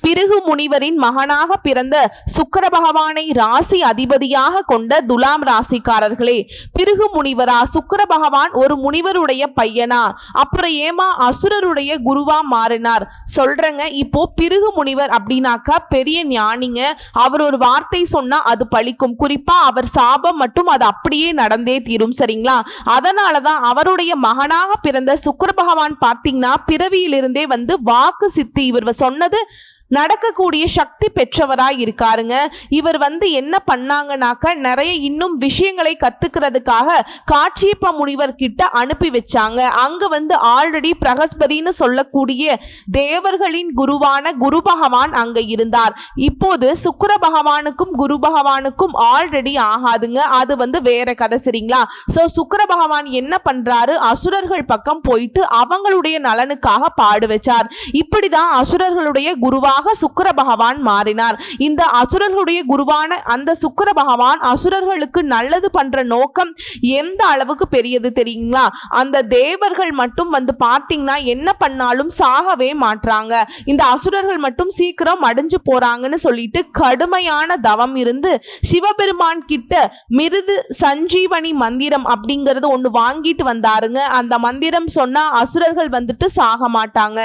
பிருகு முனிவரின் மகனாக பிறந்த சுக்கர பகவானை ராசி அதிபதியாக கொண்ட துலாம் ராசிக்காரர்களே பிருகு முனிவரா சுக்கர பகவான் ஒரு முனிவருடைய பையனா? அப்புறம் ஏமா அசுரருடைய குருவா மாறினார். சொல்றேங்க இப்போ பிருகு முனிவர் அப்படின்னாக்கா பெரிய ஞானிங்க. அவர் ஒரு வார்த்தை சொன்னா அது பழிக்கும். குறிப்பா அவர் சாபம் மட்டும் அது அப்படியே நடந்தே தீரும் சரிங்களா? அதனாலதான் அவருடைய மகனாக பிறந்த சுக்கர பகவான் பார்த்தீங்கன்னா பிறவியிலிருந்தே வந்து வாக்கு சித்தி இவர் சொன்னது நடக்கக்கூடிய சக்தி பெற்றவராக இருக்காருங்க. இவர் வந்து என்ன பண்ணாங்கனாக்க நிறைய இன்னும் விஷயங்களை கத்துக்கிறதுக்காக காட்சியப்ப முனிவர் கிட்ட அனுப்பி வச்சாங்க. அங்க வந்து ஆல்ரெடி பிரகஸ்பதின்னு சொல்லக்கூடிய தேவர்களின் குருவான குரு பகவான் அங்க இருந்தார். இப்போது சுக்கர பகவானுக்கும் குரு பகவானுக்கும் ஆல்ரெடி ஆகாதுங்க. அது வந்து வேற கதை சரிங்களா? சோ சுக்கர பகவான் என்ன பண்றாரு? அசுரர்கள் பக்கம் போயிட்டு அவங்களுடைய நலனுக்காக பாடு வச்சார். இப்படிதான் அசுரர்களுடைய குருவா குருவாக சுக்கர பகவான் மாறினார். இந்த அசுரர்களுடைய குருவான அந்த சுக்கர பகவான் அசுரர்களுக்கு நல்லது பண்ற நோக்கம் எந்த அளவுக்கு பெரியது தெரியுங்களா? அந்த தேவர்கள் மட்டும் வந்து பார்த்தீங்கன்னா என்ன பண்ணாலும் சாகவே மாட்றாங்க. இந்த அசுரர்கள் மட்டும் சீக்கிரம் அடைஞ்சு போறாங்கன்னு சொல்லிட்டு கடுமையான தவம் இருந்து சிவபெருமான் கிட்ட மிருது சஞ்சீவனி மந்திரம் அப்படிங்கறது ஒன்று வாங்கிட்டு வந்தாருங்க. அந்த மந்திரம் சொன்னா அசுரர்கள் வந்துட்டு சாக மாட்டாங்க.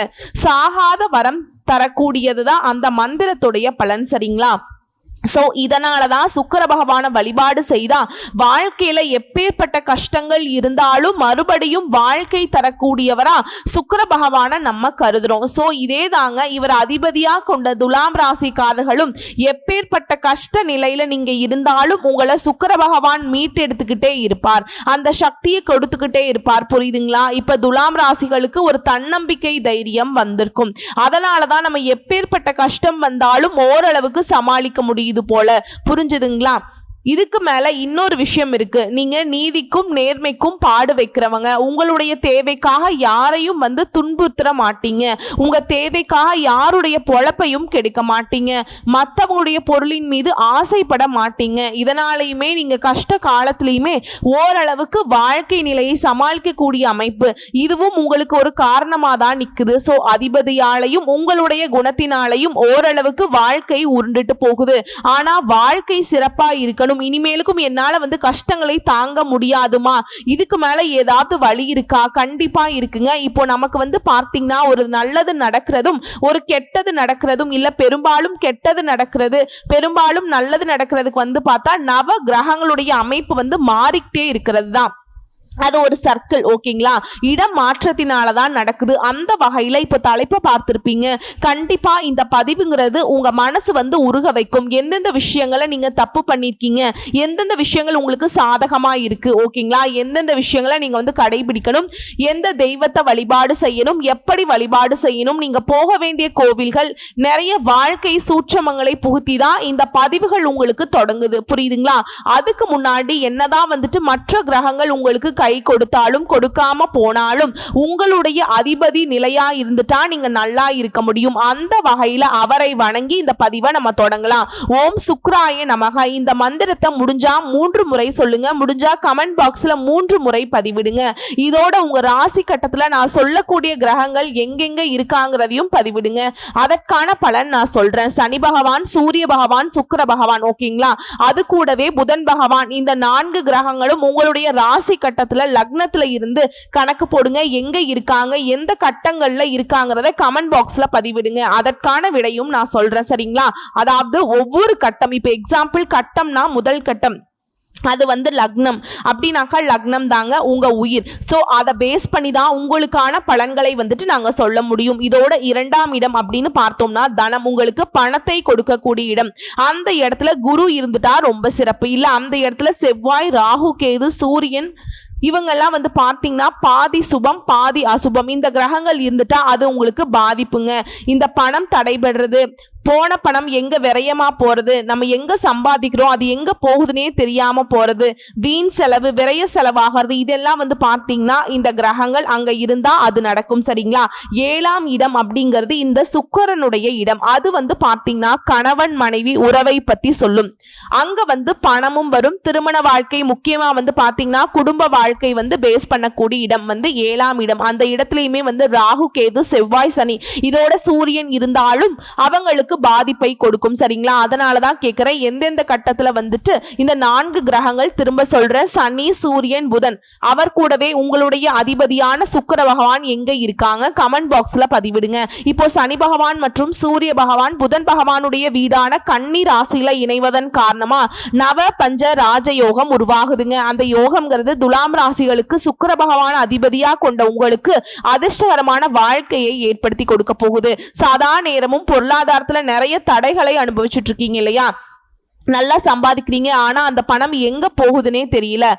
சாகாத வரம் தரக்கூடியது தான் அந்த மந்திரத்துடைய பலன் சரிங்களா? ஸோ இதனால தான் சுக்கர பகவானை வழிபாடு செய்தா வாழ்க்கையில எப்பேற்பட்ட கஷ்டங்கள் இருந்தாலும் மறுபடியும் வாழ்க்கை தரக்கூடியவரா சுக்கர பகவானை நம்ம கருதுறோம். ஸோ இதே தாங்க இவர் அதிபதியா கொண்ட துலாம் ராசிக்காரர்களும் எப்பேற்பட்ட கஷ்ட நிலையில நீங்க இருந்தாலும் உங்களை சுக்கர பகவான் மீட்டெடுத்துக்கிட்டே இருப்பார். அந்த சக்தியை கொடுத்துக்கிட்டே இருப்பார். புரியுதுங்களா? இப்ப துலாம் ராசிகளுக்கு ஒரு தன்னம்பிக்கை தைரியம் வந்திருக்கும். அதனால தான் நம்ம எப்பேற்பட்ட கஷ்டம் வந்தாலும் ஓரளவுக்கு சமாளிக்க முடியுது. இது போல புரிஞ்சுதுங்களா? இதுக்கு மேல இன்னொரு விஷயம் இருக்கு. நீங்க நீதிக்கும் நேர்மைக்கும் பாடு வைக்கிறவங்க உங்களுடைய தேவைக்காக யாரையும் வந்து துன்புறுத்துற மாட்டீங்க. உங்க தேவைக்காக யாருடைய பொழப்பையும் கெடுக்க மாட்டீங்க. மற்றவங்களுடைய பொருளின் மீது ஆசைப்பட மாட்டீங்க. இதனாலையுமே நீங்க கஷ்ட காலத்திலையுமே ஓரளவுக்கு வாழ்க்கை நிலையை சமாளிக்கக்கூடிய அமைப்பு. இதுவும் உங்களுக்கு ஒரு காரணமாக தான் நிற்குது ஸோ அதிபதியாலையும் உங்களுடைய குணத்தினாலையும் ஓரளவுக்கு வாழ்க்கை உருண்டுட்டு போகுது. ஆனா வாழ்க்கை சிறப்பா இருக்கணும். இனிமேலுக்கும் என்னால வந்து கஷ்டங்களை தாங்க முடியாதுமா? இதுக்கு மேல ஏதாவது வழி இருக்கா? கண்டிப்பா இருக்குங்க. இப்போ நமக்கு வந்து பார்த்தீங்கன்னா ஒரு நல்லது நடக்கிறதும் ஒரு கெட்டது நடக்கிறதும் இல்ல பெரும்பாலும் கெட்டது நடக்கிறது பெரும்பாலும் நல்லது நடக்கிறதுக்கு வந்து பார்த்தா நவ கிரகங்களுடைய அமைப்பு வந்து மாறிக்கிட்டே இருக்கிறது தான் அது ஒரு சர்க்கிள் ஓகேங்களா இடம் மாற்றத்தினால தான் நடக்குது. அந்த வகையில் இப்போ தலைப்பை பார்த்துருப்பீங்க. கண்டிப்பாக இந்த பதிவுங்கிறது உங்கள் மனசு வந்து உருக வைக்கும். எந்தெந்த விஷயங்களை நீங்கள் தப்பு பண்ணியிருக்கீங்க எந்தெந்த விஷயங்கள் உங்களுக்கு சாதகமாக இருக்குது ஓகேங்களா எந்தெந்த விஷயங்களை நீங்கள் வந்து கடைபிடிக்கணும்? எந்த தெய்வத்தை வழிபாடு செய்யணும்? எப்படி வழிபாடு செய்யணும்? நீங்கள் போக வேண்டிய கோவில்கள் நிறைய வாழ்க்கை சூட்சமங்களை புகுத்தி தான் இந்த பதிவுகள் உங்களுக்கு தொடங்குது. புரியுதுங்களா? அதுக்கு முன்னாடி என்னதான் வந்துட்டு மற்ற கிரகங்கள் உங்களுக்கு கை கொடுத்தாலும் கொடுக்காம போனாலும் உங்களுடைய அதிபதி நிலையா இருந்துட்டா நீங்க நல்லா இருக்க முடியும். அந்த வகையில அவரை வணங்கி இந்த பதிவை நம்ம தொடங்கலாம். ஓம் சுக்ராய நமக. இந்த மந்திரத்தை முடிஞ்சா மூன்று முறை சொல்லுங்க. முடிஞ்சா கமெண்ட் பாக்ஸ்ல மூன்று முறை பதிவிடுங்க. இதோட உங்க ராசி கட்டத்துல நான் சொல்லக்கூடிய கிரகங்கள் எங்கெங்க இருக்காங்கிறதையும் பதிவிடுங்க. அதற்கான பலன் நான் சொல்றேன். சனி பகவான் சூரிய பகவான் சுக்கர பகவான் ஓகேங்களா? அது கூடவே புதன் பகவான். இந்த நான்கு கிரகங்களும் உங்களுடைய ராசி கட்டத்தில் லக்னத்துல இருந்து கணக்கு போடுங்க எங்க இருக்காங்க எந்த கட்டங்கள்ல இருக்காங்கிறத கமெண்ட் பாக்ஸ்ல பதிவிடுங்க. அதற்கான விடையும் நான் சொல்றேன் சரிங்களா? அதாவது ஒவ்வொரு கட்டம் இப்ப எக்ஸாம்பிள் கட்டம்னா முதல் கட்டம். அது வந்து லக்னம். அப்படின்னாக்கா லக்னம் தாங்க உங்கள் உயிர். ஸோ அதை பேஸ் பண்ணி தான் உங்களுக்கான பலன்களை வந்துட்டு நாங்கள் சொல்ல முடியும். இதோட இரண்டாம் இடம் அப்படின்னு பார்த்தோம்னா தனம். உங்களுக்கு பணத்தை கொடுக்கக்கூடிய இடம். அந்த இடத்துல குரு இருந்துட்டா ரொம்ப சிறப்பு. இல்லை அந்த இடத்துல செவ்வாய் ராகு கேது சூரியன் இவங்கெல்லாம் வந்து பார்த்தீங்கன்னா பாதி சுபம் பாதி அசுபம். இந்த கிரகங்கள் இருந்துட்டா அது உங்களுக்கு பாதிப்புங்க. இந்த பணம் தடைபடுறது போன பணம் எங்க விரயமா போறது? நம்ம எங்க சம்பாதிக்கிறோம்? அது எங்க போகுதுன்னே தெரியாம போறது. வீண் செலவு விரய செலவாகிறது இதெல்லாம் வந்து பார்த்தீங்கன்னா இந்த கிரகங்கள் அங்க இருந்தா அது நடக்கும் சரிங்களா? ஏழாம் இடம் அப்படிங்கிறது இந்த சுக்கரனுடைய இடம். அது வந்து பார்த்தீங்கன்னா கணவன் மனைவி உறவை பத்தி சொல்லும். அங்க வந்து பணமும் வரும். திருமண வாழ்க்கை முக்கியமா வந்து பார்த்தீங்கன்னா குடும்ப வாழ்க்கை வந்து பேஸ் பண்ணக்கூடிய இடம் வந்து ஏழாம் இடம். அந்த இடத்துலயுமே வந்து ராகு கேது செவ்வாய் சனி. இதோட சூரியன் இருந்தாலும் அவங்களுக்கு பாதிப்பை கொடுக்கும் சரிங்களா? அதனால தான் கேட்குறேன் எந்தெந்த கட்டத்துல வந்துட்டு இந்த நான்கு கிரகங்கள் திரும்ப சொல்றேன். சனி சூரியன் புதன். அவர் கூடவே உங்களுடைய அதிபதியான சுக்கர பகவான் எங்கே இருக்காங்க? கமெண்ட் பாக்ஸ்ல பதிவிடுங்க. இப்போ சனி பகவான் மற்றும் சூரிய பகவான் புதன் பகவானுடைய வீடான கன்னி ராசியில் இணைவதன் காரணமா நவ பஞ்ச ராஜயோகம் உருவாகுதுங்க. அந்த யோகம்ங்கிறது துலாம் ராசிகளுக்கு சுக்கர பகவான் அதிபதியா கொண்ட உங்களுக்கு அதிர்ஷ்டகரமான வாழ்க்கையை ஏற்படுத்தி கொடுக்க போகுது. சதா நேரமும் பொருளாதாரத்துல நிறைய தடைகளை அனுபவிச்சுட்டு இருக்கீங்க இல்லையா? நல்லா சம்பாதிக்கிறீங்க. ஆனா அந்த பணம் எங்க போகுதுன்னே தெரியல.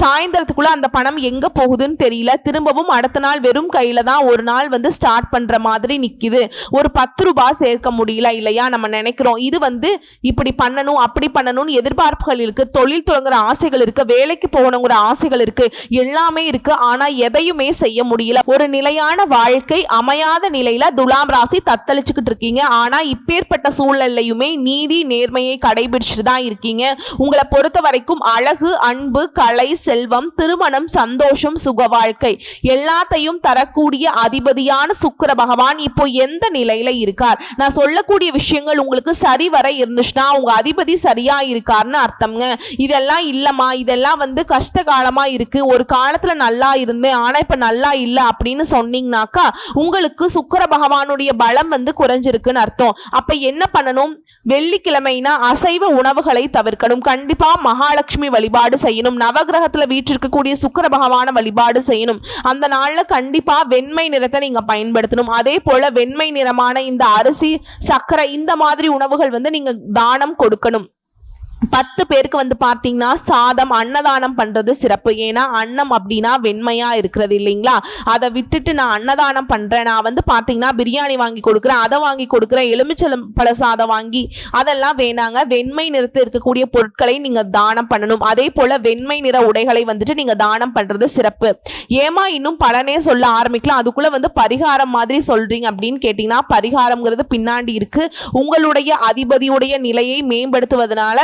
சாயந்தரத்துக்குள்ள அந்த பணம் எங்க போகுதுன்னு தெரியல. திரும்பவும் அடுத்த நாள் வெறும் கையில தான் ஒரு நாள் வந்து ஸ்டார்ட் பண்ற மாதிரி நிக்குது. ஒரு பத்து ரூபாய் சேர்க்க முடியல இல்லையா நம்ம நினைக்கிறோம். இது வந்து இப்படி பண்ணணும் அப்படி பண்ணணும்னு எதிர்பார்ப்புகள் இருக்கு. தொழில் தொடங்குற ஆசைகள் இருக்கு. வேலைக்கு போகணுங்கிற ஆசைகள் இருக்கு. எல்லாமே இருக்கு. ஆனா எதையுமே செய்ய முடியல. ஒரு நிலையான வாழ்க்கை அமையாத நிலையில துலாம் ராசி தத்தளிச்சுக்கிட்டு இருக்கீங்க. ஆனா இப்பேற்பட்ட சூழ்நிலையுமே நீதி நேர்மையை கடைபிடிச்சிட்டு தான் இருக்கீங்க. உங்களை பொறுத்த வரைக்கும் அழகு அன்பு கலை செல்வம் திருமணம் சந்தோஷம் சுக வாழ்க்கை எல்லாத்தையும் தரக்கூடிய அதிபதியான சுக்கிர பகவான் இப்போ எந்த நிலையில இருக்கார்? நான் சொல்லக்கூடிய விஷயங்கள் உங்களுக்கு சரிவர இருந்துச்சுன்னா உங்க அதிபதி சரியா இருக்காருன்னு அர்த்தம்ங்க. இதெல்லாம் இல்லம்மா இதெல்லாம் வந்து கஷ்ட காலமா இருக்கு. ஒரு காலத்துல நல்லா இருந்தேன் ஆனா இப்ப நல்லா இல்லை அப்படின்னு சொன்னீங்கனாக்கா உங்களுக்கு சுக்கிர பகவானுடைய பலம் வந்து குறைஞ்சிருக்குன்னு அர்த்தம். அப்ப என்ன பண்ணணும்? வெள்ளிக்கிழமைனா அசைவ உணவுகளை தவிர்க்கணும். கண்டிப்பா மகாலட்சுமி வழிபாடு செய்யணும். நவக கிரகத்துல வீற்றிருக்கக்கூடிய சுக்கர பகவான வழிபாடு செய்யணும். அந்த நாள்ல கண்டிப்பா வெண்மை நிறத்தை நீங்க பயன்படுத்தணும். அதே போல வெண்மை நிறமான இந்த அரிசி சர்க்கரை இந்த மாதிரி உணவுகள் வந்து நீங்க தானம் கொடுக்கணும். பத்து பேருக்கு வந்து பார்த்தீங்கன்னா சாதம் அன்னதானம் பண்ணுறது சிறப்பு. ஏன்னா அன்னம் அப்படின்னா வெண்மையாக இருக்கிறது இல்லைங்களா? அதை விட்டுட்டு நான் அன்னதானம் பண்ணுறேன் நான் வந்து பார்த்தீங்கன்னா பிரியாணி வாங்கி கொடுக்குறேன் அதை வாங்கி கொடுக்குறேன் எலுமிச்சலம் பழ சாதம் வாங்கி அதெல்லாம் வேணாங்க. வெண்மை நிறத்தில் இருக்கக்கூடிய பொருட்களை நீங்கள் தானம் பண்ணணும். அதே போல் வெண்மை நிற உடைகளை வந்துட்டு நீங்கள் தானம் பண்ணுறது சிறப்பு. ஏமா இன்னும் பலனே சொல்ல ஆரம்பிக்கலாம். அதுக்குள்ளே வந்து பரிகாரம் மாதிரி சொல்கிறீங்க அப்படின்னு கேட்டிங்கன்னா பரிகாரங்கிறது பின்னாடி இருக்குது உங்களுடைய அதிபதியுடைய நிலையை மேம்படுத்துவதனால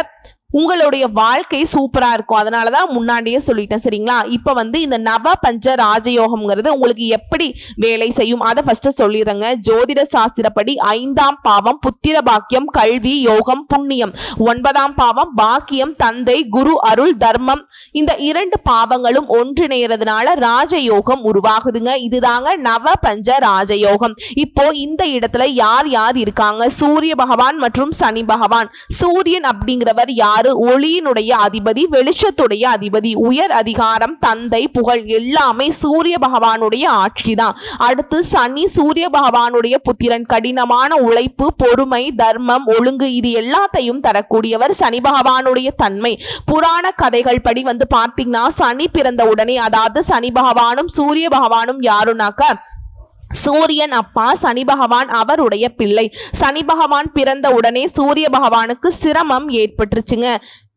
உங்களுடைய வாழ்க்கை சூப்பரா இருக்கும். அதனால தான் முன்னாடியே சொல்லிட்டேன் சரிங்களா? இப்போ வந்து இந்த நவ பஞ்ச ராஜயோகம்ங்கிறது உங்களுக்கு எப்படி வேலை செய்யும்? அதை ஃபர்ஸ்ட் சொல்லிடுறேங்க. ஜோதிட சாஸ்திரப்படி ஐந்தாம் பாவம் புத்திர பாக்கியம் கல்வி யோகம் புண்ணியம். ஒன்பதாம் பாவம் பாக்கியம் தந்தை குரு அருள் தர்மம். இந்த இரண்டு பாவங்களும் ஒன்றிணைகிறதுனால ராஜயோகம் உருவாகுதுங்க. இதுதாங்க நவ பஞ்ச ராஜயோகம். இப்போ இந்த இடத்துல யார் யார் இருக்காங்க? சூரிய பகவான் மற்றும் சனி பகவான். சூரியன் அப்படிங்கிறவர் யார்? ஒளியினுடைய அதிபதி வெளிச்சத்துடைய அதிபதி உயர் அதிகாரம் தந்தை புகழ் எல்லாமே சூரிய பகவானுடைய ஆட்சி தான் அடுத்து சனி சூரிய பகவானுடைய புத்திரன் கடினமான உழைப்பு பொறுமை தர்மம் ஒழுங்கு இது எல்லாத்தையும் தரக்கூடியவர் சனி பகவானுடைய தன்மை. புராண கதைகள் படி வந்து பார்த்தீங்கன்னா சனி பிறந்த உடனே அதாவது சனி பகவானும் சூரிய பகவானும் யாருனாக்கா சூரியன் அப்பா சனி பகவான் அவருடைய பிள்ளை. சனி பகவான் பிறந்த உடனே சூரிய பகவானுக்கு சிரமம் ஏற்பட்டுருச்சுங்க.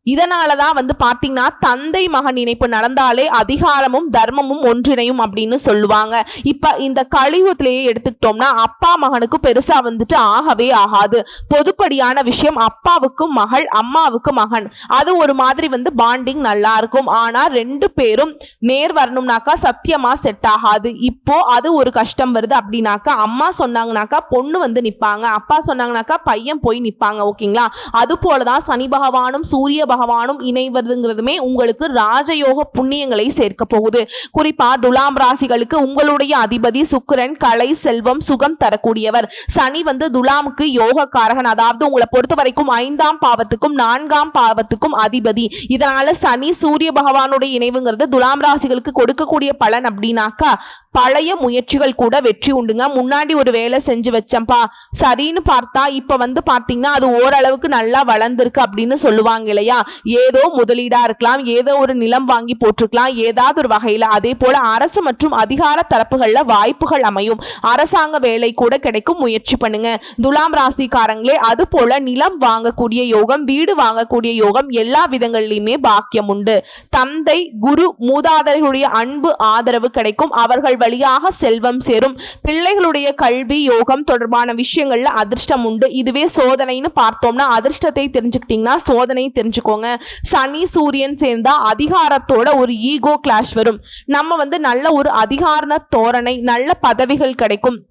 இதனால தான் வந்து பார்த்தீங்கன்னா தந்தை மகன் இணைப்பு நடந்தாலே அதிகாரமும் தர்மமும் ஒன்றிணையும் அப்படின்னு சொல்லுவாங்க. இப்போ இந்த கலியுகத்திலேயே எடுத்துக்கிட்டோம்னா அப்பா மகனுக்கு பெருசாக வந்துட்டு ஆகவே ஆகாது. பொதுப்படியான விஷயம் அப்பாவுக்கும் மகள் அம்மாவுக்கு மகன். அது ஒரு மாதிரி வந்து பாண்டிங் நல்லா இருக்கும். ஆனால் ரெண்டு பேரும் நேர் வரணும்னாக்கா சத்தியமாக செட் ஆகாது. இப்போ அது ஒரு கஷ்டம் வருது அப்படின்னாக்கா அம்மா சொன்னாங்கனாக்கா பொண்ணு வந்து நிற்பாங்க அப்பா சொன்னாங்கனாக்கா பையன் போய் நிற்பாங்க ஓகேங்களா? அது போல தான் சனி பகவானும் சூரிய பகவானும் இணைவதுங்கிறதுமே உங்களுக்கு ராஜயோக புண்ணியங்களை சேர்க்க போகுது. குறிப்பா துலாம் ராசிகளுக்கு உங்களுடைய அதிபதி சுக்கிரன் கலை செல்வம் சுகம் தரக்கூடியவர். சனி வந்து துலாமுக்கு யோகக்காரகன். அதாவது உங்களை பொறுத்த வரைக்கும் ஐந்தாம் பாவத்துக்கும் நான்காம் பாவத்துக்கும் அதிபதி. இதனால சனி சூரிய பகவானுடைய இணைவுங்கிறது துலாம் ராசிகளுக்கு கொடுக்கக்கூடிய பலன் அப்படின்னாக்கா பழைய முயற்சிகள் கூட வெற்றி உண்டுங்க. முன்னாடி ஒரு வேலை செஞ்சு வச்சேன்ப்பா. சரின்னு பார்த்தா இப்ப வந்து பாத்தீங்கன்னா அது ஓரளவுக்கு நல்லா வளர்ந்துருக்கு அப்படின்னு சொல்லுவாங்க இல்லையா? ஏதோ முதலீடா இருக்கலாம் ஏதோ ஒரு நிலம் வாங்கி போட்டிருக்கலாம் ஏதாவது ஒரு வகையில. அதே போல அரசு மற்றும் அதிகார தரப்புகள்ல வாய்ப்புகள் அமையும். அரசாங்க வேலை கூட கிடைக்கும். முயற்சி பண்ணுங்க. துலாம் ராசிக்காரங்களே அது போல நிலம் வாங்கக்கூடிய யோகம் வீடு வாங்கக்கூடிய யோகம் எல்லா விதங்கள்லயுமே பாக்கியம் உண்டு. தந்தை குரு மூதாதையர்களுடைய அன்பு ஆதரவு கிடைக்கும். அவர்கள் வழியாக செல்வம் சேரும். பிள்ளைகளுடைய கல்வி யோகம் தொடர்பான விஷயங்கள்ல அதிர்ஷ்டம் உண்டு. இதுவே சோதனைன்னு பார்த்தோம்னா அதிர்ஷ்டத்தை தெரிஞ்சுக்கிட்டீங்கன்னா சோதனை தெரிஞ்சுக்கோங்க சனி சூரியன் சேர்ந்தா அதிகாரத்தோட ஒரு ஈகோ கிளாஷ் வரும். நம்ம வந்து நல்ல ஒரு அதிகார தோரணை நல்ல பதவிகள் கிடைக்கும்.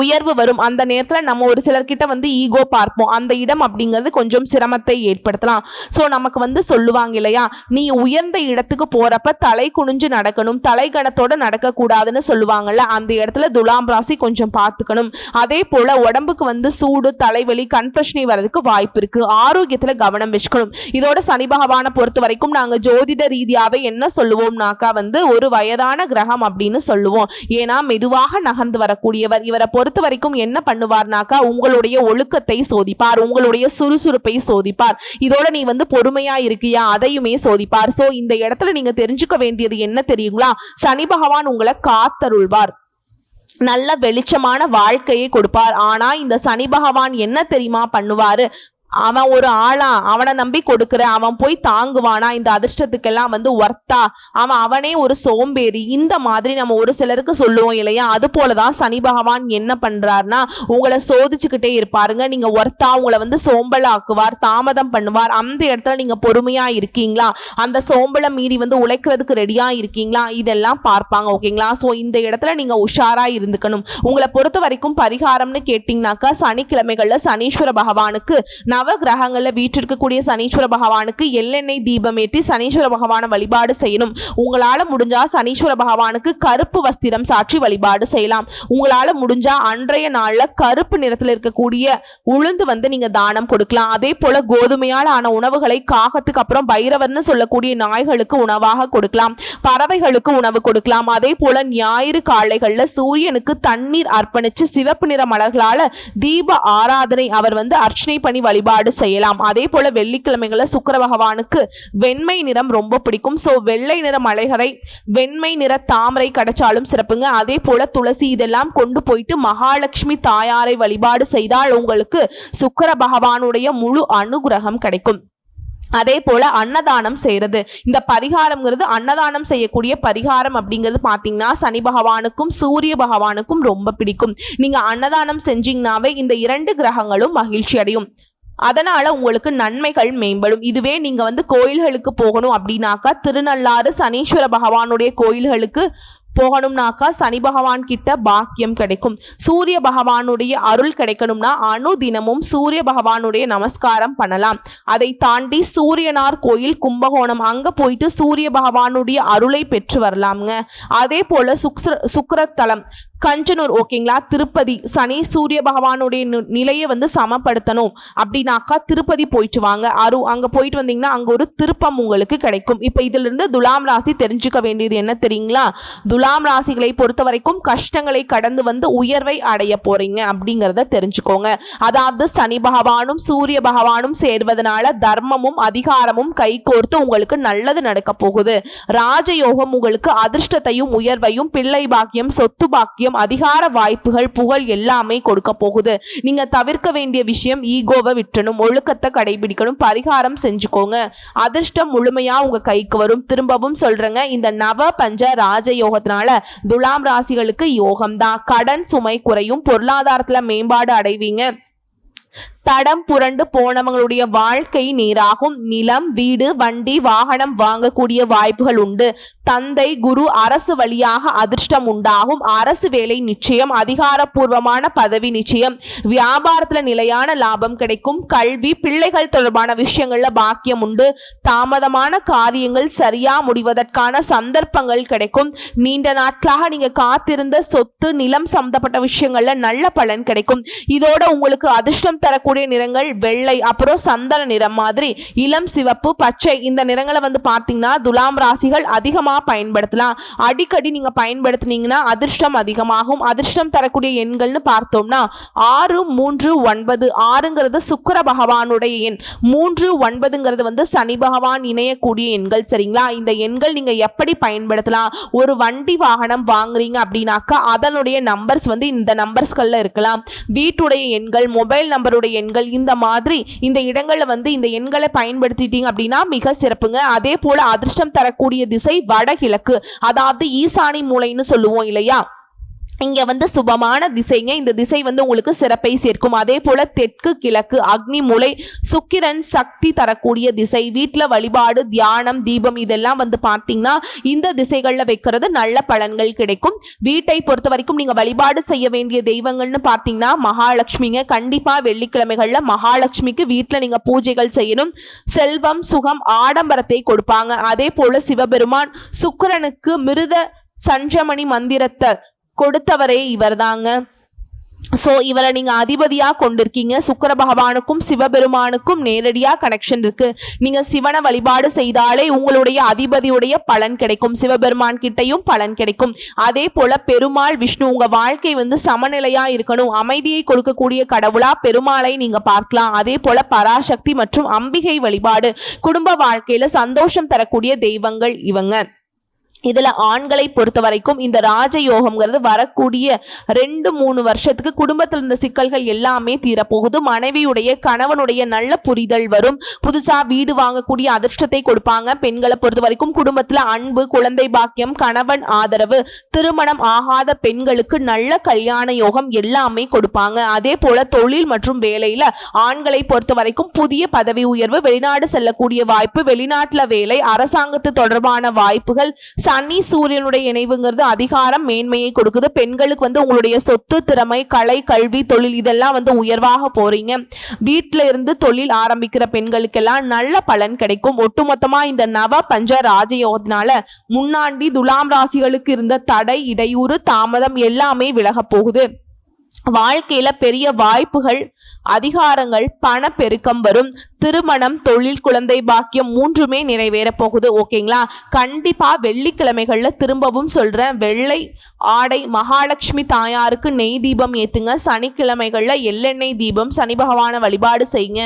உயர்வு வரும். அந்த நேரத்தில் நம்ம ஒரு சிலர்கிட்ட வந்து ஈகோ பார்ப்போம். அந்த இடம் அப்படிங்கிறது கொஞ்சம் சிரமத்தை ஏற்படுத்தலாம். ஸோ நமக்கு வந்து சொல்லுவாங்க இல்லையா? நீ உயர்ந்த இடத்துக்கு போகிறப்ப தலை குனிஞ்சு நடக்கணும். தலை கணத்தோடு நடக்கக்கூடாதுன்னு சொல்லுவாங்கல்ல? அந்த இடத்துல துலாம் ராசி கொஞ்சம் பார்த்துக்கணும். அதே போல் உடம்புக்கு வந்து சூடு தலைவலி கண் பிரச்சனை வர்றதுக்கு வாய்ப்பு இருக்குது ஆரோக்கியத்தில் கவனம் வச்சுக்கணும். இதோட சனி பகவானை பொறுத்த வரைக்கும் நாங்கள் ஜோதிட ரீதியாகவே என்ன சொல்லுவோம்னாக்கா வந்து ஒரு வயதான கிரகம் அப்படின்னு சொல்லுவோம். ஏன்னா மெதுவாக நகர்ந்து வரக்கூடியவர். இவரை பொறுத்த வரைக்கும் என்ன பண்ணுவார்னாக்கா உங்களுடைய ஒழுக்கத்தை சோதிப்பார் உங்களுடைய சுறுசுறுப்பை சோதிப்பார். இதோட நீ வந்து பொறுமையா இருக்கியா அதையுமே சோதிப்பார். சோ இந்த இடத்துல நீங்க தெரிஞ்சுக்க வேண்டியது என்ன தெரியுங்களா? சனி பகவான் உங்களை காத்தருள்வார். நல்ல வெளிச்சமான வாழ்க்கையை கொடுப்பார். ஆனா இந்த சனி பகவான் என்ன தெரியுமா பண்ணுவாரு? அவன் ஒரு ஆளா அவனை நம்பி கொடுக்குற அவன் போய் தாங்குவானா இந்த அதிர்ஷ்டத்துக்கெல்லாம் வந்து ஒர்த்தா அவன் அவனே ஒரு சோம்பேறி இந்த மாதிரி நம்ம ஒரு சிலருக்கு சொல்லுவோம் இல்லையா? அது போலதான் சனி பகவான் என்ன பண்றாருன்னா உங்களை சோதிச்சுக்கிட்டே இருப்பாருங்க. நீங்க ஒர்த்தா உங்களை வந்து சோம்பல் ஆக்குவார் தாமதம் பண்ணுவார். அந்த இடத்துல நீங்க பொறுமையா இருக்கீங்களா? அந்த சோம்பலை மீறி வந்து உழைக்கிறதுக்கு ரெடியா இருக்கீங்களா? இதெல்லாம் பார்ப்பாங்க ஓகேங்களா? ஸோ இந்த இடத்துல நீங்க உஷாரா இருந்துக்கணும். உங்களை பொறுத்த வரைக்கும் பரிகாரம்னு கேட்டிங்கனாக்கா சனிக்கிழமைகள்ல சனீஸ்வர பகவானுக்கு நான் நவ கிரகங்கள்ல வீற்றிருக்கக்கூடிய சனீஸ்வர பகவானுக்கு எள்ளெண்ணெய் தீபம் ஏற்றி சனீஸ்வர பகவானை வழிபாடு செய்யணும். உங்களால் முடிஞ்சா சனீஸ்வர பகவானுக்கு கருப்பு வஸ்திரம் சாற்றி வழிபாடு செய்யலாம். உங்களால் முடிஞ்சா அன்றைய நாளில் கருப்பு நிறத்தில் இருக்கக்கூடிய உளுந்து வந்து நீங்க தானம் கொடுக்கலாம். அதே போல கோதுமையால் ஆன உணவுகளை காகத்துக்கு அப்புறம் பைரவர்னு சொல்லக்கூடிய நாய்களுக்கு உணவாக கொடுக்கலாம். பறவைகளுக்கு உணவு கொடுக்கலாம். அதே போல ஞாயிறு காலைகளில் சூரியனுக்கு தண்ணீர் அர்ப்பணிச்சு சிவப்பு நிற மலர்களால தீப ஆராதனை அவர் வந்து அர்ச்சனை பண்ணி வழிபாடு செய்யலாம். அதே போல வெள்ளிக்கிழமைகள்ல சுக்கர பகவானுக்கு வெண்மை நிறம் ரொம்ப பிடிக்கும். சோ வெள்ளை நிற மலைகரை வெண்மை நிற தாமரை கிடைச்சாலும் சிறப்புங்க. அதே போல துளசி இதெல்லாம் கொண்டு போயிட்டு மகாலட்சுமி தாயாரை வழிபாடு செய்தால் உங்களுக்கு சுக்கர பகவானுடைய முழு அனுகிரகம் கிடைக்கும். அதே போல அன்னதானம் செய்யறது. இந்த பரிகாரம்ங்கிறது அன்னதானம் செய்யக்கூடிய பரிகாரம் அப்படிங்கிறது பார்த்தீங்கன்னா சனி பகவானுக்கும் சூரிய பகவானுக்கும் ரொம்ப பிடிக்கும். நீங்க அன்னதானம் செஞ்சீங்கன்னாவே இந்த இரண்டு கிரகங்களும் மகிழ்ச்சி அடையும் அதனால் உங்களுக்கு நன்மைகள் மேம்படும். இதுவே நீங்கள் வந்து கோயில்களுக்கு போகணும் அப்படின்னாக்கா திருநள்ளாறு சனீஸ்வர பகவானுடைய கோயில்களுக்கு போகணும்னாக்கா சனி பகவான் கிட்ட பாக்கியம் கிடைக்கும். சூரிய பகவானுடைய அருள் கிடைக்கணும்னா அணு தினமும் சூரிய பகவானுடைய நமஸ்காரம் பண்ணலாம். அதை தாண்டி சூரியனார் கோயில் கும்பகோணம் அங்க போயிட்டு சூரிய பகவானுடைய அருளை பெற்று வரலாம்ங்க. அதே போல சுக்ர சுக்கரத்தலம் கஞ்சனூர் ஓகேங்களா? திருப்பதி சனி சூரிய பகவானுடைய நு- நிலையை வந்து சமப்படுத்தணும். அப்படின்னாக்கா திருப்பதி போயிட்டு வாங்க. அரு அங்கே போயிட்டு வந்தீங்கன்னா அங்கே ஒரு திருப்பம் உங்களுக்கு கிடைக்கும். இப்போ இதுல இருந்து துலாம் ராசி தெரிஞ்சுக்க வேண்டியது என்ன தெரியுங்களா? துலாம் ராசிகளை பொறுத்த வரைக்கும் கஷ்டங்களை கடந்து வந்து உயர்வை அடைய போறீங்க அப்படிங்கிறத தெரிஞ்சுக்கோங்க. அதாவது சனி பகவானும் சூரிய பகவானும் சேர்வதனால தர்மமும் அதிகாரமும் கைகோர்த்து உங்களுக்கு நல்லது நடக்க போகுது. ராஜயோகம் உங்களுக்கு அதிர்ஷ்டத்தையும் உயர்வையும் பிள்ளை பாக்கியம் சொத்து பாக்கியம் அதிகார வாய்ப்புகள் புகழ் எல்லாமே கொடுக்க போகுது. நீங்க தவிர்க்க வேண்டிய விஷயம் ஈகோவை விட்டணும் ஒழுக்கத்தை கடைபிடிக்கணும் பரிகாரம் செஞ்சுக்கோங்க. அதிர்ஷ்டம் முழுமையா உங்க கைக்கு வரும். திரும்பவும் சொல்றேங்க இந்த நவ பஞ்ச ராஜயோகத்தினால துலாம் ராசிகளுக்கு யோகம்தான். கடன் சுமை குறையும் பொருளாதாரத்துல மேம்பாடு அடைவீங்க. தடம் புரண்டு போனவங்களுடைய வாழ்க்கை நேராகும். நிலம் வீடு வண்டி வாகனம் வாங்கக்கூடிய வாய்ப்புகள் உண்டு. தந்தை குரு அரசு வழியாக அதிர்ஷ்டம் உண்டாகும். அரசு வேலை நிச்சயம் அதிகாரப்பூர்வமான பதவி நிச்சயம். வியாபாரத்துல நிலையான லாபம் கிடைக்கும். கல்வி பிள்ளைகள் தொடர்பான விஷயங்கள்ல பாக்கியம் உண்டு. தாமதமான காரியங்கள் சரியா முடிவதற்கான சந்தர்ப்பங்கள் கிடைக்கும். நீண்ட நாட்களாக நீங்க காத்திருந்த சொத்து நிலம் சம்பந்தப்பட்ட விஷயங்கள்ல நல்ல பலன் கிடைக்கும். இதோட உங்களுக்கு அதிர்ஷ்டம் தரக்கூடிய நிறங்கள் வெள்ளை அப்புறம் சந்தன நிறம் மாதிரி இளம் சிவப்பு பச்சை இந்த நிறங்களை வந்து பார்த்தீங்கன்னா துலாம் ராசிகள் அதிகமாக பயன்படுத்தலாம். அடிக்கடி நீங்கள் பயன்படுத்துனீங்கன்னா அதிர்ஷ்டம் அதிகமாகும். அதிர்ஷ்டம் தரக்கூடிய எண்கள்னு பார்த்தோம்னா ஆறு மூன்று ஒன்பது ஆறுங்கிறது சுக்கர பகவானுடைய எண். மூன்று ஒன்பதுங்கிறது வந்து சனி பகவான் இணையக்கூடிய எண்கள் சரிங்களா? இந்த எண்கள் நீங்கள் எப்படி பயன்படுத்தலாம்? ஒரு வண்டி வாகனம் வாங்குறீங்க அப்படின்னாக்கா அதனுடைய நம்பர்ஸ் வந்து இந்த நம்பர்ஸ்களில் இருக்கலாம். வீட்டுடைய எண்கள் மொபைல் நம்பருடைய எண்கள் இந்த மாதிரி இந்த இடங்கள்ல வந்து இந்த எண்களை பயன்படுத்திட்டீங்க அப்படின்னா மிக சிறப்புங்க. அதே போல அதிர்ஷ்டம் தரக்கூடிய திசை வடகிழக்கு. அதாவது ஈசானி மூலைன்னு சொல்லுவோம் இல்லையா? இங்கே வந்து சுபமான திசைங்க. இந்த திசை வந்து உங்களுக்கு சிறப்பை சேர்க்கும். அதே போல தெற்கு கிழக்கு அக்னி மூலை சுக்கிரன் சக்தி தரக்கூடிய திசை. வீட்டில் வழிபாடு தியானம் தீபம் இதெல்லாம் வந்து பார்த்தீங்கன்னா இந்த திசைகளில் வைக்கிறது நல்ல பலன்கள் கிடைக்கும். வீட்டை பொறுத்த வரைக்கும் நீங்கள் வழிபாடு செய்ய வேண்டிய தெய்வங்கள்னு பார்த்தீங்கன்னா மகாலட்சுமிங்க. கண்டிப்பாக வெள்ளிக்கிழமைகளில் மகாலட்சுமிக்கு வீட்டில் நீங்கள் பூஜைகள் செய்யணும். செல்வம் சுகம் ஆடம்பரத்தை கொடுப்பாங்க. அதே போல சிவபெருமான் சுக்கிரனுக்கு மிருத சஞ்சமணி மந்திரத்தை கொடுத்தவரே இவர்தாங்க. ஸோ இவரை நீங்கள் அதிபதியாக கொண்டிருக்கீங்க. சுக்கர பகவானுக்கும் சிவபெருமானுக்கும் நேரடியாக கனெக்ஷன் இருக்கு. நீங்கள் சிவனை வழிபாடு செய்தாலே உங்களுடைய அதிபதியுடைய பலன் கிடைக்கும். சிவபெருமான் கிட்டையும் பலன் கிடைக்கும். அதே போல பெருமாள் விஷ்ணு உங்கள் வாழ்க்கை வந்து சமநிலையாக இருக்கணும். அமைதியை கொடுக்கக்கூடிய கடவுளா பெருமாளை நீங்கள் பார்க்கலாம். அதே போல பராசக்தி மற்றும் அம்பிகை வழிபாடு குடும்ப வாழ்க்கையில் சந்தோஷம் தரக்கூடிய தெய்வங்கள் இவங்க. இதில் ஆண்களை பொறுத்த வரைக்கும் இந்த ராஜயோகம்ங்கிறது வரக்கூடிய ரெண்டு மூணு வருஷத்துக்கு குடும்பத்தில் இருந்த சிக்கல்கள் எல்லாமே தீரப்போகுது. மனைவியுடைய கணவனுடைய நல்ல புரிதல் வரும். புதுசாக வீடு வாங்கக்கூடிய அதிர்ஷ்டத்தை கொடுப்பாங்க. பெண்களை பொறுத்த வரைக்கும் குடும்பத்தில் அன்பு குழந்தை பாக்கியம் கணவன் ஆதரவு திருமணம் ஆகாத பெண்களுக்கு நல்ல கல்யாண யோகம் எல்லாமே கொடுப்பாங்க. அதே போல தொழில் மற்றும் வேலையில் ஆண்களை பொறுத்த வரைக்கும் புதிய பதவி உயர்வு வெளிநாடு செல்லக்கூடிய வாய்ப்பு வெளிநாட்டில் வேலை அரசாங்கத்து தொடர்பான வாய்ப்புகள் சனி சூரியனுடைய இணைவுங்கிறது அதிகாரம் மேன்மையை கொடுக்குது. பெண்களுக்கு வந்து உங்களுடைய சொத்து திறமை கலை கல்வி தொழில் இதெல்லாம் வந்து உயர்வாக போறீங்க. வீட்டில இருந்து தொழில் ஆரம்பிக்கிற பெண்களுக்கெல்லாம் நல்ல பலன் கிடைக்கும். ஒட்டுமொத்தமா இந்த நவ பஞ்ச ராஜயோகத்தினால முன்னாடி துலாம் ராசிகளுக்கு இருந்த தடை இடையூறு தாமதம் எல்லாமே விலகப் போகுது. வாழ்க்கையில பெரிய வாய்ப்புகள் அதிகாரங்கள் பணப்பெருக்கம் வரும். திருமணம் தொழில் குழந்தை பாக்கியம் மூன்றுமே நிறைவேற போகுது. ஓகேங்களா? கண்டிப்பா வெள்ளிக்கிழமைகள்ல திரும்பவும் சொல்றேன். வெள்ளை ஆடை மகாலட்சுமி தாயாருக்கு நெய் தீபம் ஏத்துங்க. சனிக்கிழமைகள்ல எள்ளெண்ணெய் தீபம் சனி பகவானை வழிபாடு செய்யுங்க.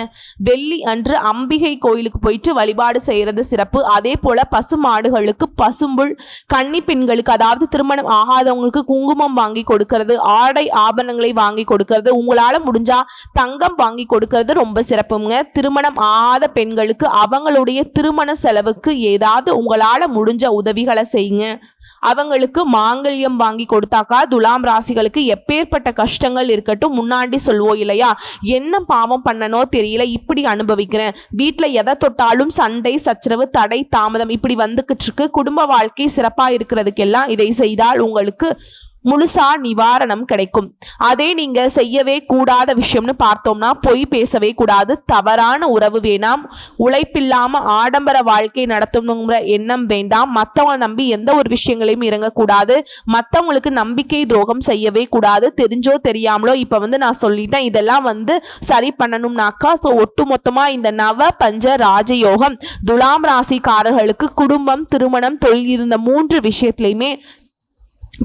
வெள்ளி அன்று அம்பிகை கோயிலுக்கு போயிட்டு வழிபாடு செய்யறது சிறப்பு. அதே போல பசு மாடுகளுக்கு பசும்புல் கன்னி பெண்களுக்கு அதாவது திருமணம் ஆகாதவங்களுக்கு குங்குமம் வாங்கி கொடுக்கறது ஆடை ஆபரணங்களை வாங்கி கொடுக்கறது உங்களால முடிஞ்சா தங்கம் வாங்கி கொடுக்கறது ரொம்ப சிறப்புங்க. திருமணம் ஆத பெண்களுக்கு அவங்களுடைய திருமண செலவுக்கு ஏதாவது உங்களால் முடிஞ்ச உதவிகளை செய்யுங்க. அவங்களுக்கு மாங்கல்யம் வாங்கி கொடுத்தாக்கா துலாம் ராசிகளுக்கு எப்பேற்பட்ட கஷ்டங்கள் இருக்கட்டும் முன்னாடி சொல்வோம் இல்லையா? என்ன பாவம் பண்ணனோ தெரியல இப்படி அனுபவிக்கிறேன். வீட்டில் எதை தொட்டாலும் சண்டை சச்சரவு தடை தாமதம் இப்படி வந்துக்கிட்டு இருக்கு. குடும்ப வாழ்க்கை சிறப்பாக இருக்கிறதுக்கெல்லாம் இதை செய்தால் உங்களுக்கு முழுசா நிவாரணம் கிடைக்கும். அதே நீங்க செய்யவே கூடாத விஷயம்னு பார்த்தோம்னா பொய் பேசவே கூடாது. தவறான உறவு வேணாம். உழைப்பில்லாம ஆடம்பர வாழ்க்கை நடத்தணுங்கிற எண்ணம் வேண்டாம். மற்றவங்க நம்பி எந்த ஒரு விஷயங்களையும் இறங்கக்கூடாது. மற்றவங்களுக்கு நம்பிக்கை துரோகம் செய்யவே கூடாது. தெரிஞ்சோ தெரியாமலோ இப்போ வந்து நான் சொல்லிட்டேன். இதெல்லாம் வந்து சரி பண்ணணும்னாக்கா ஸோ ஒட்டுமொத்தமாக இந்த நவ பஞ்ச ராஜயோகம் துலாம் ராசிக்காரர்களுக்கு குடும்பம் திருமணம் தொழில் இந்த மூன்று விஷயத்துலையுமே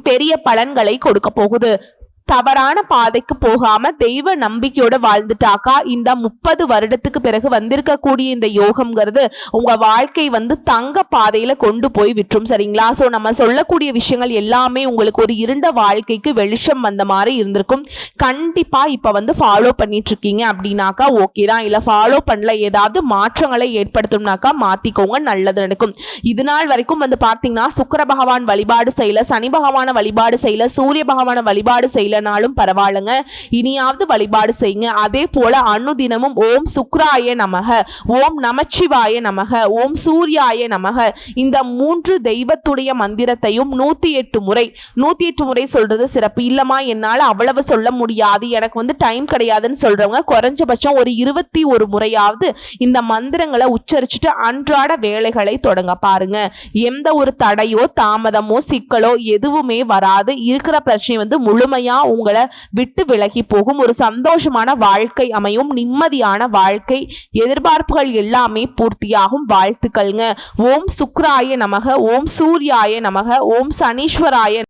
பெரிய பலன்களை கொடுக்க போகுது. தவறான பாதைக்கு போகாம தெய்வ நம்பிக்கையோட வாழ்ந்துட்டாக்கா இந்த முப்பது வருடத்துக்கு பிறகு வந்திருக்கக்கூடிய இந்த யோகம்ங்கிறது உங்க வாழ்க்கை வந்து தங்க பாதையில கொண்டு போய் விட்டுரும் சரிங்களா? ஸோ நம்ம சொல்லக்கூடிய விஷயங்கள் எல்லாமே உங்களுக்கு ஒரு இருண்ட வாழ்க்கைக்கு வெளிச்சம் வந்த மாதிரி இருந்திருக்கும். கண்டிப்பா இப்ப வந்து ஃபாலோ பண்ணிட்டு இருக்கீங்க அப்படின்னாக்கா ஓகே தான். இல்ல ஃபாலோ பண்ணல ஏதாவது மாற்றங்களை ஏற்படுத்தணும்னாக்கா மாத்திக்கோங்க நல்லது நடக்கும். இது நாள் வரைக்கும் வந்து பார்த்தீங்கன்னா சுக்கர பகவான் வழிபாடு செய்யல சனி பகவான வழிபாடு செய்யல சூரிய பகவான வழிபாடு செய்யல வரலனாலும் பரவாயில்லைங்க. இனியாவது வழிபாடு செய்யுங்க. அதே போல அனுதினமும் ஓம் சுக்ராய நமக ஓம் நமச்சிவாய நமக ஓம் சூர்யாய நமக. இந்த மூன்று தெய்வத்துடைய மந்திரத்தையும் நூத்தி எட்டு முறை நூத்தி எட்டு முறை சொல்றது சிறப்பு. இல்லம்மா என்னால் அவ்வளவு சொல்ல முடியாது. எனக்கு வந்து டைம் கிடையாதுன்னு சொல்றவங்க குறைஞ்சபட்சம் ஒரு இருபத்தி ஒரு முறையாவது இந்த மந்திரங்களை உச்சரிச்சுட்டு அன்றாட வேலைகளை தொடங்க பாருங்க. எந்த ஒரு தடையோ தாமதமோ சிக்கலோ எதுவுமே வராது. இருக்கிற பிரச்சனை வந்து முழுமையா உங்களை விட்டு விலகி போகும். ஒரு சந்தோஷமான வாழ்க்கை அமையும். நிம்மதியான வாழ்க்கை. எதிர்பார்ப்புகள் எல்லாமே பூர்த்தியாகும். வாழ்த்துக்கள்ங்க. ஓம் சுக்ராய நமக. ஓம் சூர்யாய நமக. ஓம் சனீஸ்வராய